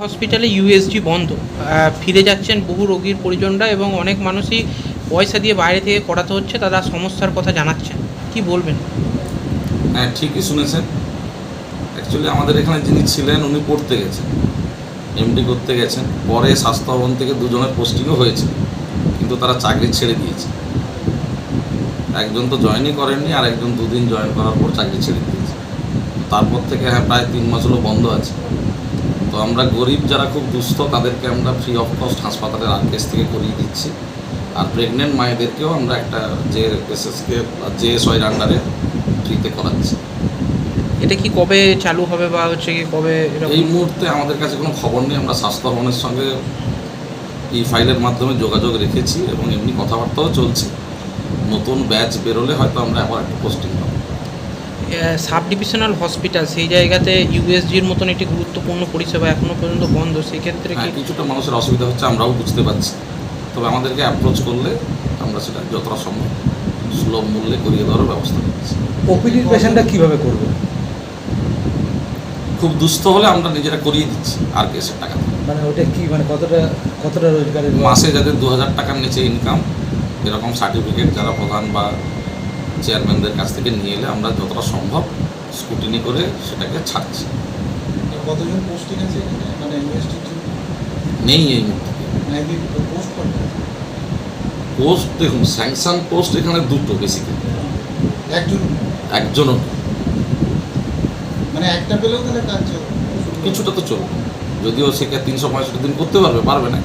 হসপিটালে ইউএসজি বন্ধ। ফিরে যাচ্ছেন বহু রোগীর পরিজনরা এবং অনেক মানুষই পয়সা দিয়ে বাইরে থেকে করাতে হচ্ছে, তারা সমস্যার কথা জানাচ্ছেন। কি বলবেন? হ্যাঁ ঠিকই শুনেছেন। অ্যাকচুয়ালি আমাদের এখানে যিনি ছিলেন, উনি পড়তে গেছেন। এমডি করতে গেছেন। পরে স্বাস্থ্য ভবন থেকে দুজনের পোস্টিংও হয়েছে। কিন্তু তারা চাকরি ছেড়ে দিয়েছে। একজন তো জয়েনই করেননি, আর একজন দুদিন জয়েন করার পর চাকরি ছেড়ে দিয়েছে। তারপর থেকে হ্যাঁ প্রায় তিন মাস হলো বন্ধ আছে। আমরা গরিব যারা খুব দুস্থ তাদেরকে আমরা ফ্রি অফ কস্ট হাসপাতালের আর্কেস থেকে করিয়ে দিচ্ছি। আর প্রেগনেন্ট মায়েদেরকেও আমরা একটা যে এসএসকে যে এস ওয়াইয়ের আন্ডারে ফ্রিতে করাচ্ছি। এটা কি কবে চালু হবে বা হচ্ছে কি কবে এই মুহূর্তে আমাদের কাছে কোনো খবর নেই। আমরা স্বাস্থ্য ভবনের সঙ্গে এই ফাইলের মাধ্যমে যোগাযোগ রেখেছি এবং এমনি কথাবার্তাও চলছে। নতুন ব্যাচ বেরোলে হয়তো আমরা আবার একটা পোস্টিং পাবো। সাব ডিভিশনাল হসপিটাল সেই জায়গাতে ইউএসজির মতন একটি গুরুত্বপূর্ণ পরিষেবা এখনও পর্যন্ত বন্ধ। সেক্ষেত্রে কি হ্যাঁ কিছুটা মানুষের অসুবিধা হচ্ছে আমরাও বুঝতে পারছি। তবে আমাদেরকে অ্যাপ্রোচ করলে আমরা সেটা যতটা সম্ভব সুলভ মূল্যে করিয়ে দেওয়ার ব্যবস্থা করছি। ওপিডির পেশেন্টটা কীভাবে করবে? খুব দুস্থ হলে আমরা নিজেরা করিয়ে দিচ্ছি আর কেসের টাকা মানে ওটা কি মানে কতটা কতটা রোজগারের মাসে যাদের দু হাজার টাকার নিচে ইনকাম এরকম সার্টিফিকেট যারা প্রধান বা চেয়ারম্যানদের কাছ থেকে নিয়ে এলে আমরা যতটা সম্ভব স্কুটিনি করে সেটাকে ছাড়ছি। কতজন পোস্টিং আছে মানে নেই এই মুহূর্তে। পোস্ট পোস্ট দেখুন স্যাংশন পোস্ট এখানে দুটো বেসিক্যালি একজন? একজনও মানে একটা পেলেও তাহলে কাজ চলবে। কিছুটা তো চলবে। যদিও সে তিনশো পঁয়ষট্টি দিন করতে পারবে পারবে না।